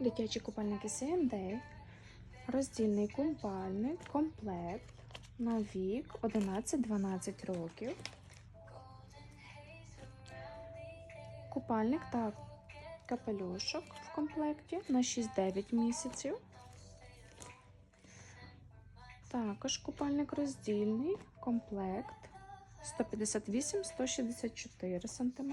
Дитячі купальники C&A, роздільний купальник, комплект на вік 11-12 років. Купальник та капелюшок в комплекті на 6-9 місяців. Також купальник роздільний, комплект 158-164 см.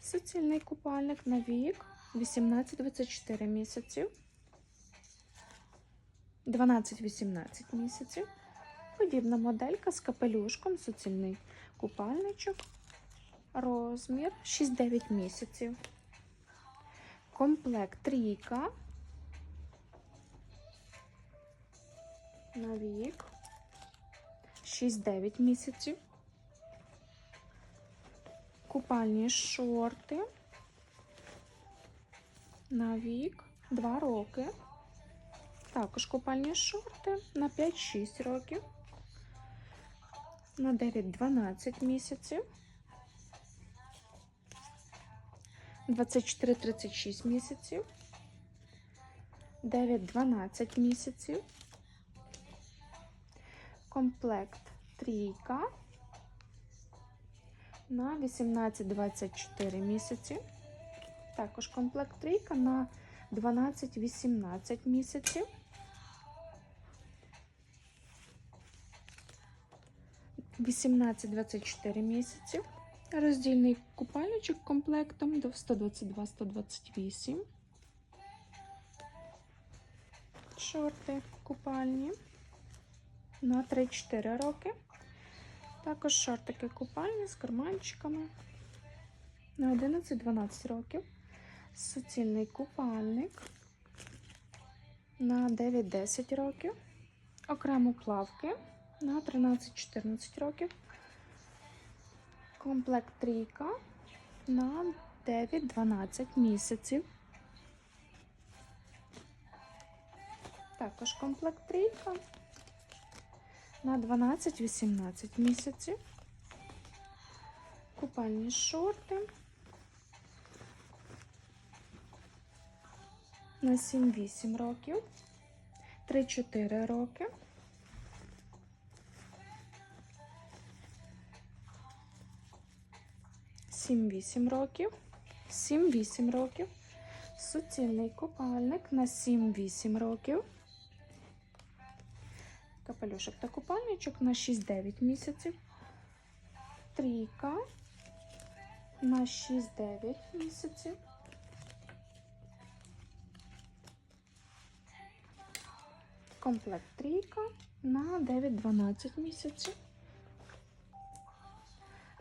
Суцільний купальник на вік 18-24 місяців. 12-18 місяців. Подібна моделька з капелюшком, суцільний купальничок. Розмір 6-9 місяців. Комплект трійка. На вік 6-9 місяців. Купальні шорти на вік 2 роки. Також купальні шорти на 5-6 років, на 9-12 місяців, 24-36 місяців, 9-12 місяців, комплект трійка. На 18-24 місяці. Також комплект трійка на 12-18 місяців. Вісімнадцять 24 місяці. Роздільний купальничок комплектом до 122-128. Шорти купальні на 3-4 роки. Також шортики купальні з карманчиками на 11-12 років. Суцільний купальник на 9-10 років. Окремо плавки на 13-14 років. Комплект трійка на 9-12 місяців. Також комплект трійка на 12-18 місяців. Купальні шорти на 7-8 років, 3-4 роки. Сім-вісім років, сім-вісім років, суцільний купальник на 7-8 років. Капелюшок та купальничок на 6-9 місяців. Трійка на 6-9 місяців. Комплект трійка на 9-12 місяців.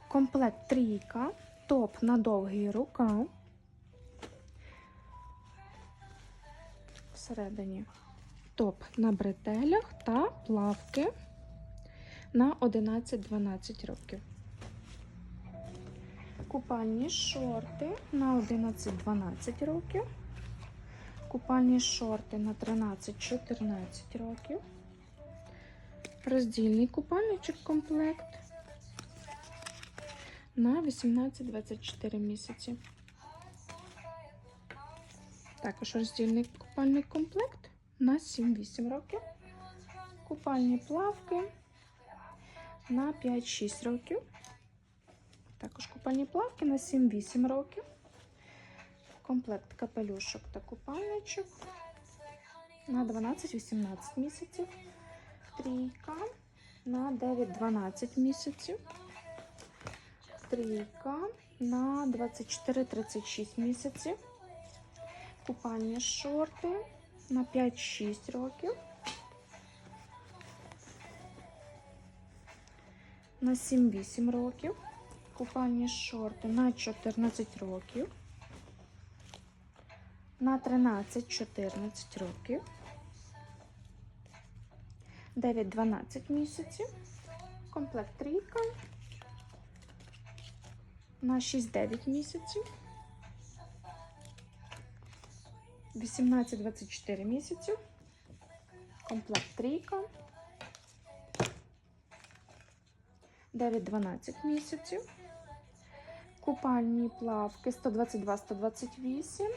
Комплект трійка, топ на довгий рукав. Всередині топ на бретелях та плавки на 11-12 років. Купальні шорти на 11-12 років. Купальні шорти на 13-14 років. Роздільний купальничок комплект на 18-24 місяці. Також роздільний купальний комплект на 7-8 років. Купальні плавки на 5-6 років. Також купальні плавки на 7-8 років. Комплект капелюшок та купальничок на 12-18 місяців. Трійка на 9-12 місяців. Трійка на 24-36 місяців. Купальні шорти на 5-6 років. На 7-8 років. Купальні шорти на 14 років. На 13-14 років. 9-12 місяців. Комплект трійка. На 6-9 місяців. 18-24 місяців. Комплект трійка. 9-12 місяців. Купальні плавки 122-128.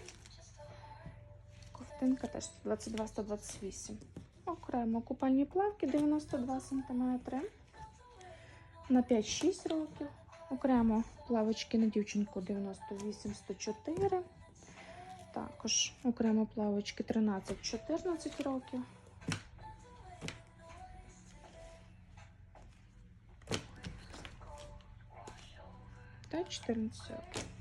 Ковтинка теж 22-128. Окремо купальні плавки 92 см на 5-6 років. Окремо плавочки на дівчинку 98-104. Також окремо плавочки 13-14 років. Та 14 років.